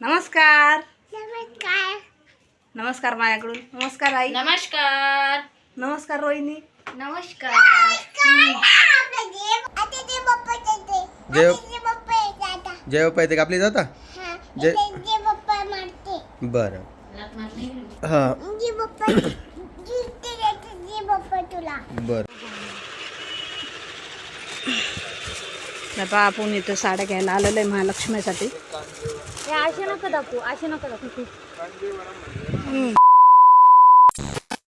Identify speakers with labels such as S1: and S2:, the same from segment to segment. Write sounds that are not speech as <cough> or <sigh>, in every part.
S1: नमस्कार.
S2: नमस्कार.
S1: नमस्कार माझ्याकडून नमस्कार आई.
S3: नमस्कार.
S1: नमस्कार रोहिणी.
S3: नमस्कार.
S4: पाहिजे का? आपली जाता? जे- बरं. हां.
S2: तुला.
S4: बरं.
S1: बाबा आपण इथं साड्या घ्यायला आलेलो आहे महालक्ष्मीसाठी.
S3: असे नका दाखवू असे नका दाखवू.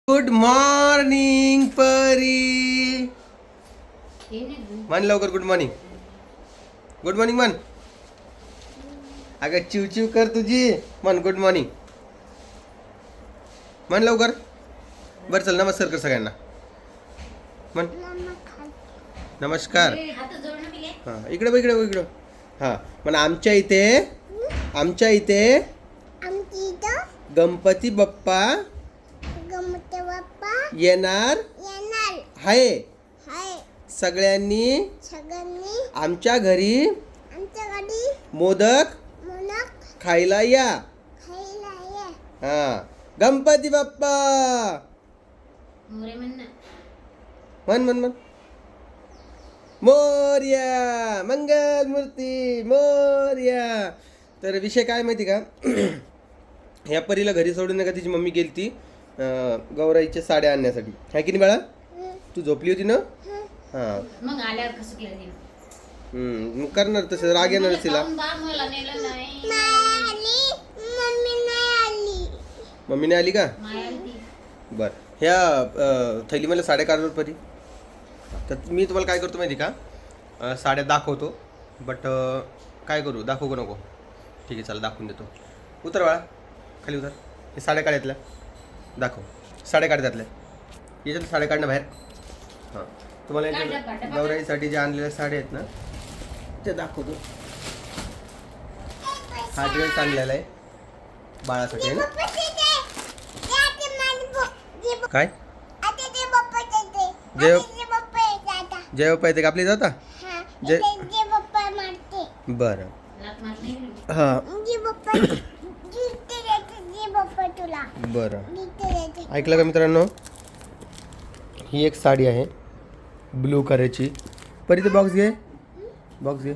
S4: गुड मॉर्निंग परी. म्हण लवकर गुड मॉर्निंग गुड मॉर्निंग म्हण अगं चिव चिव कर तुझी. म्हण गुड मॉर्निंग म्हण लवकर. बरं चल नमस्कार कर सगळ्यांना. म्हण नमस्कार. हां इकडे बघ इकडे बघ इकडं हां पण आमच्या इथे आमच्या इथे
S2: आमची इथं
S4: गणपती बाप्पा
S2: गमते बाप्पा
S4: येणार
S2: येणार.
S4: आहे
S2: हाय.
S4: सगळ्यांनी
S2: सगळ्यांनी
S4: आमच्या घरी
S2: आमच्या गाडी
S4: मोदक
S2: मुलक
S4: खायला या.
S2: खायला ये.
S4: हा. गणपती बाप्पा. म्हण म्हण म्हण मोर्या. मंगल मूर्ती मोर्या. तर विषय काय माहिती का? <clears throat> ह्या परीला घरी सोडून का तिची मम्मी गेली ती गौराईच्या साड्या आणण्यासाठी. आहे की नाही बाळा? तू झोपली होती ना? हां.
S3: मग आल्यावर कसं केलं तिने?
S4: हम्म, मग करणार तसं राग येणार तिला.
S3: काहून बा मला नेलं नाही.
S2: नाही आली मम्मी नाही आली.
S4: मम्मीने आली का?
S3: माय आली ती.
S4: बर. ह्या अ, थैली मला साड्या काढवर परी. तर मी तुम्हाला काय करतो माहिती का? अ, साड्या दाखवतो बट काय करू? दाखवू का नको? ठीक आहे चला दाखवून देतो. उतर बाळा. खाली उतर. हे साड्या काढ्यातल्या दाखव. साड्या काढ त्यातल्या. याच्यात साड्या काढणं बाहेर. हां. तुम्हाला यांच्या गौराईसाठी ज्या आणलेल्या साड्या आहेत ना त्या दाखवतो. हा ड्रेस आणलेला आहे. बाळासाठी आहे ना?
S2: ते ते जे
S4: काय?
S2: आता ते पप्पाचे ते
S4: जेव-
S2: आता जे पप्पा येते
S4: का? आपली जाता?
S2: हा
S4: जे-
S2: जे मारते.
S4: बरं. हां. बरं. ऐकलं का मित्रांनो? ही एक साडी आहे ब्लू कलरची. परी ते बॉक्स घे. बॉक्स घे.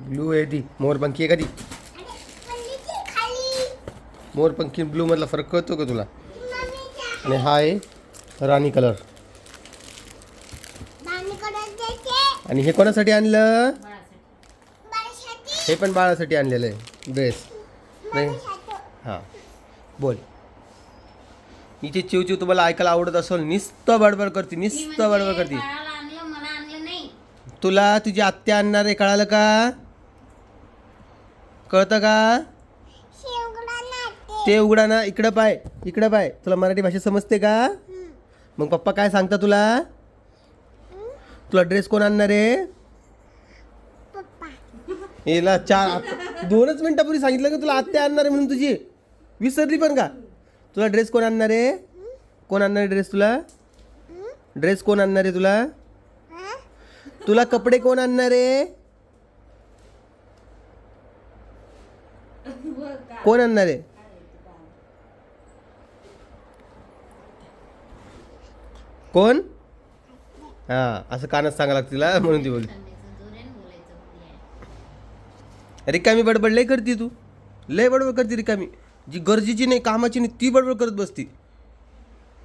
S4: ब्लू आहे ती मोरपंखी आहे का ती? मोरपंखी ब्लू मधला फरक कळतो का तुला? आणि हा आहे राणी कलर
S2: नानीकडे देते
S4: आणि हे कोणासाठी आणलं? हे पण बाळासाठी आणलेलं आहे. ड्रेस नाही हां. बोल. हिची चिवचिव तुम्हाला ऐकायला आवडत असेल नुसतं बडबड करते नुसतं
S3: म्हणते,
S4: बडबड करते. तुला तुझी आत्या आणणार आहे कळालं का? कळतं का? ते उघडा ना इकडं पाय इकडं पाय. तुला मराठी भाषा समजते का? मग पप्पा काय सांगता तुला? तुला ड्रेस कोण आणणार आहे? हिला चार दोनच मिनिटापूर्वी सांगितलं की तुला आत्या आणणार आहे म्हणून तुझी? विसरली पण का? तुला ड्रेस कोण आणणार आहे? कोण आणणार आहे ड्रेस तुला? ड्रेस कोण आणणार आहे तुला? तुला कपडे कोण आणणार आहे? कोण आणणार आहे? कोण? हा असं कानात सांगा लागतं तिला म्हणून ती बोलली. रिकामी बडबड लय करते तू. लय बडबड करते रिकामी. जी गरजेची नाही कामाची नाही ती बडबड करत बसती.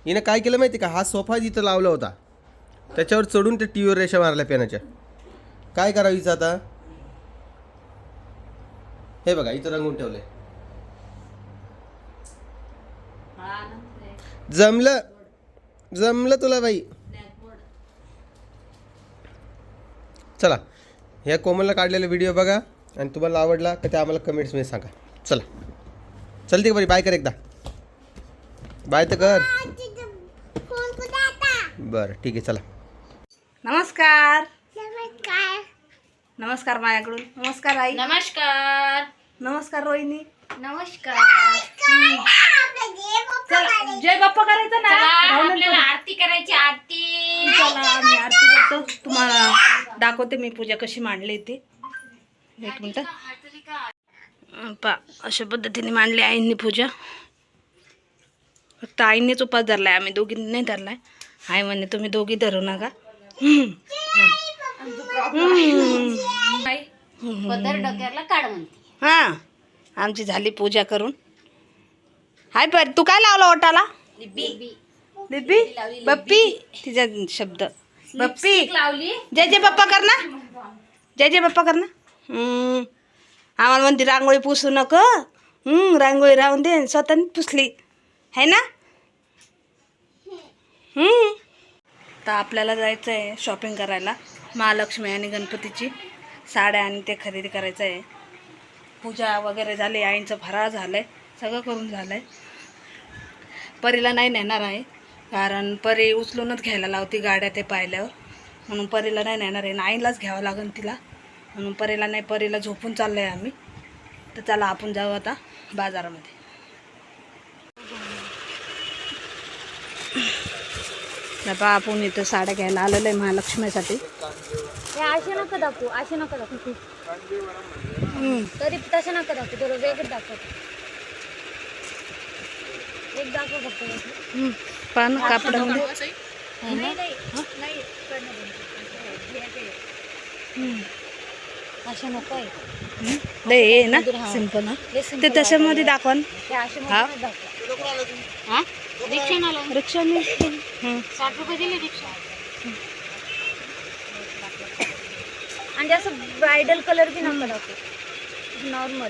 S4: हिनं काय केलं माहिती का? हा सोफा जिथं लावला होता त्याच्यावर चढून त्या टी व्हीवर रेषा मारल्या पेनाच्या. काय करावं हिचं आता? हे बघा इथं रंगून ठेवलंय. जमलं. जमलं तुला बाई. चला ह्या कोमलला काढलेला व्हिडिओ बघा आणि तुम्हाला आवडला तर ते आम्हाला कमेंट्समध्ये सांगा. चला. चलते का बरी? बाय कर एकदा. बाय तर कर. बरं ठीक आहे चला.
S1: नमस्कार.
S2: नमस्कार.
S1: नमस्कार माझ्याकडून नमस्कार आई.
S3: नमस्कार.
S1: नमस्कार रोहिणी.
S3: नमस्कार.
S1: चला जय बाप्पा करायचं ना
S3: आपल्याला आरती करायची आरती.
S1: चला मी आरती करतो. तुम्हाला दाखवते मी पूजा कशी मांडली ती. एक मिनटं. पा अशा पद्धतीने मांडली आईंनी पूजा. फक्त आईंनीच उपास धरलाय आम्ही दोघींनी नाही धरलाय. आई म्हणे तुम्ही दोघी धरू नका. हा आमची झाली पूजा करून. हाय पर तू काय लावला ओटाला?
S3: लिबी
S1: बिब्बी बप्पी? तिचा शब्द. बप्पी.
S3: लावली.
S1: जय जय बाप्पा कर ना. जय जय बाप्पा कर ना. आम्हाला म्हणते रांगोळी पुसू नको. हम्म, रांगोळी राहून दे स्वतःने पुसली. है ना? हम्म. तर आपल्याला जायचं आहे शॉपिंग करायला. महालक्ष्मी आणि गणपतीची साड्या आणि ते खरेदी करायचं आहे पूजा वगैरे झाली आईंचं फराळ झालं आहे सगळं करून झालं आहे परीला नाही नेणार आहे. कारण परी उचलूनच घ्यायला लावती गाड्या ते पाहिल्यावर म्हणून परीला नाही नेणार आहे. आईलाच घ्यावं लागेल तिला. म्हणून परीला नाही परीला झोपून चाललो आहे आम्ही. तर चला आपण जाऊ आता बाजारामध्ये. बाबा आपण इथं साड्या घ्यायला आलेलो आहे महालक्ष्मीसाठी.
S5: असे नका दाखवू असे नका दाखवू. तरी तसे नका दाखवू थोडं वेगळं दाखव. एक दाखव फक्त.
S1: हम्म. पहा ना? कापडामध्ये
S5: नाही नाही
S1: हम्म.
S5: असे नको आहे.
S1: हे ना? सिंपल ते त्याच्यामध्ये दाखवा ना.
S5: हे?
S1: हा?
S3: हा? रिक्षा. साठ रुपये दिले रिक्षा.
S5: आणि असं ब्रायडल कलर बी दाखवू. नॉर्मल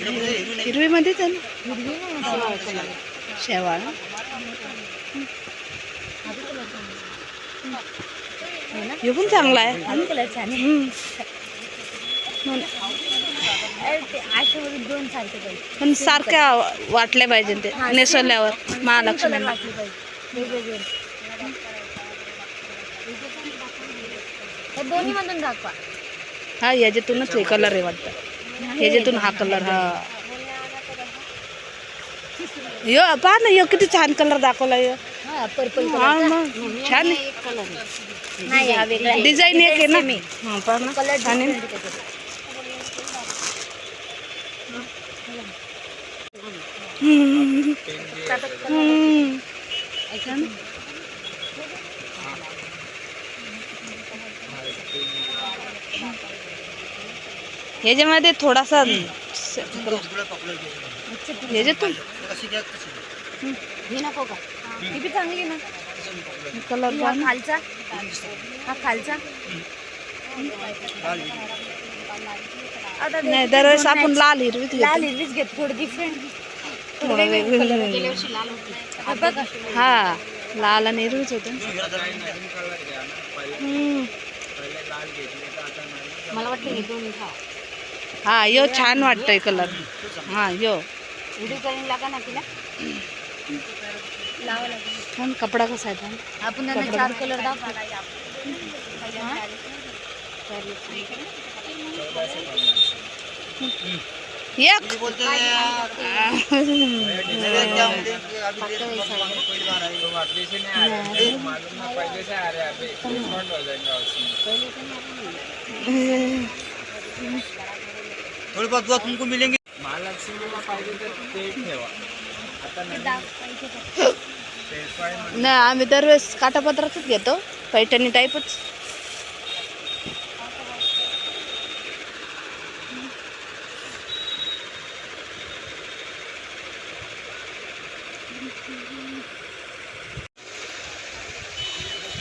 S1: मध्येच आहे ना शेवाळ. हे पण चांगला आहे. पण सारख्या वाटल्या पाहिजे ते नेसवल्यावर महालक्ष्मी
S5: हा
S1: याच्यातूनच हे कलर आहे वाटतं. याच्यातून हा कलर हा. यो पहा ना यो किती छान कलर दाखवला यो.
S5: पर्पल
S1: हा मग. छान
S5: हा.
S1: डिझाईन एक आहे ना? हा पहा ना.
S5: कलर
S1: आणि. हम्म. ह्याच्यामध्ये थोडासा ह्याच्यातून?
S5: ही नको का? ही बी चांगली ना.
S1: कलर
S5: खालचा? हा खालचा?
S1: नाही दरवेळेस आपण लाल हिरवीच
S5: लाल हिरवीच घेत थोडं डिफरंट
S1: हा लाल आणि हिरवीच होतं.
S3: मला हे घ्या
S1: हा यो छान वाटतोय कलर हा यो. पण कपडा कसा आहे पण
S5: आपण त्यांना चार कलर
S1: एक. <laughs> <laughs> <laughs>
S6: थोड़ी बहुत दुआ तुमको मिलेंगे.
S1: नाही आम्ही दरवेळेस काटापत्राचंच घेतो. पैठणी टाईपच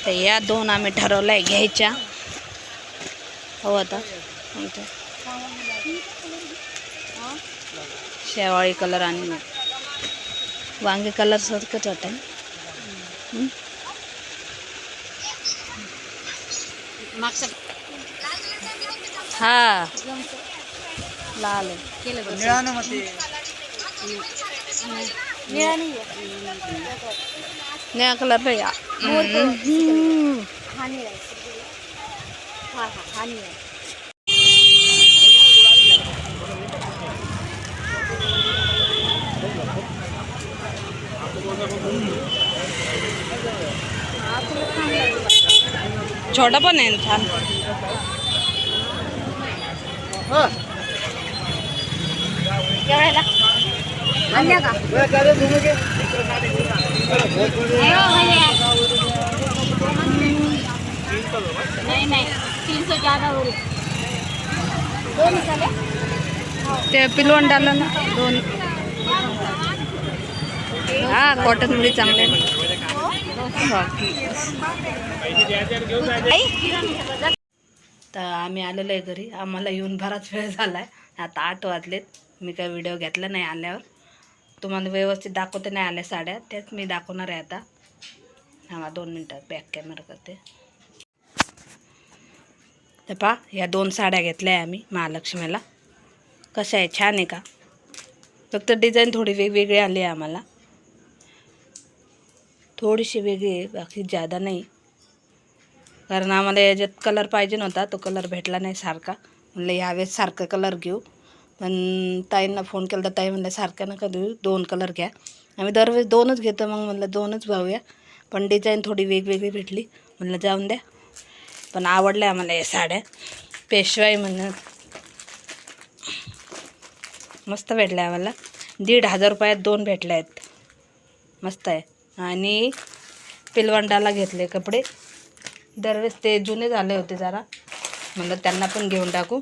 S1: तर या दोन आम्ही ठरवलंय घ्यायच्या. हो आता
S6: Kayak
S5: warna coloran
S1: ini, bangke color
S5: seperti apa? Maksa? Ha. Lale. Kira-kira. Nia ya.
S1: छोटा पण आहे ना छान
S3: नाही नाही
S1: ते पिलवण डालं ना दोन हा कॉटन मुली चांगले आहे. तर आम्ही आलेलो आहे घरी. आम्हाला येऊन बराच वेळ झाला आहे आता आठ वाजलेत. मी काय व्हिडिओ घेतला नाही आल्यावर. तुम्हाला व्यवस्थित दाखवते नाही आल्या साड्या. त्याच मी दाखवणार आहे आता. हा दोन मिनटात बॅक कॅमेरा करते. तर पा या दोन साड्या घेतल्या आहे आम्ही महालक्ष्मीला. कशा आहे? छान आहे का? फक्त डिझाईन थोडी वेगवेगळी आली आहे आम्हाला. थोडीशी वेगळी आहे बाकी जादा नाही. कारण आम्हाला याच्यात कलर पाहिजे नव्हता तो कलर भेटला नाही सारखा. म्हणलं यावेळेस सारखं कलर घेऊ. पण ताईंना फोन केला तर ताई म्हणलं सारखं नका देऊ दोन कलर घ्या. आम्ही दरवेळेस दोनच घेतो मग म्हणलं दोनच भाऊया. पण डिझाईन थोडी वेगवेगळी भेटली. म्हणलं जाऊन द्या. पण आवडल्या आम्हाला या साड्या. पेशवाई म्हणत मस्त भेटल्या आम्हाला. दीड हजार रुपयात दोन भेटल्या आहेत मस्त आहे. आणि पिलवंडाला घेतले कपडे. दरवेळेस ते जुने झाले होते जरा. म्हणलं त्यांना पण घेऊन टाकू.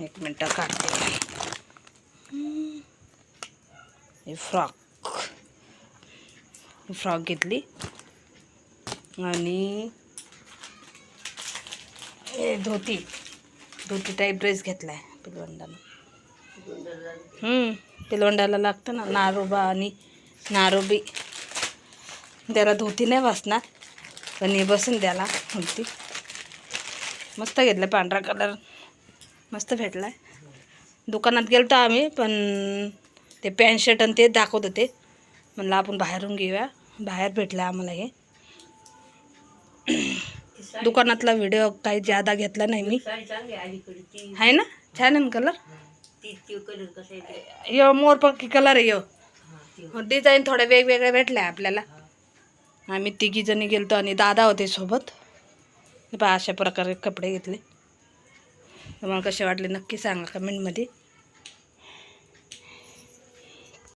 S1: एक मिनटं काढते हे फ्रॉक. ही फ्रॉक घेतली. आणि हे धोती. धोती टाईप ड्रेस घेतला आहे पिलवंडाला पिलवंडाला लागतं ना नारोबा आणि नारोबी. त्याला धोती नाही बसणार पण हे बसून द्याला धोती मस्त घेतलं पांढरा कलर. मस्त भेटला आहे दुकानात गेलो तर आम्ही पण ते पॅन्ट शर्ट आणि ते दाखवत होते. म्हणलं आपण बाहेरून घेऊया. बाहेर भेटलं आम्हाला हे. दुकानातला व्हिडिओ काही जादा घेतला नाही मी. आहे ना? छान आहे ना कलर? यो मोरपंखी कलर आहे यो. डिझाईन थोड्या वेगवेगळ्या भेटल्या आपल्याला. आम्ही तिघी जणी गेलतो आणि दादा होते सोबत. पहा अशा प्रकारे कपडे घेतले. तुम्हाला कसे वाटले नक्की सांगा कमेंटमध्ये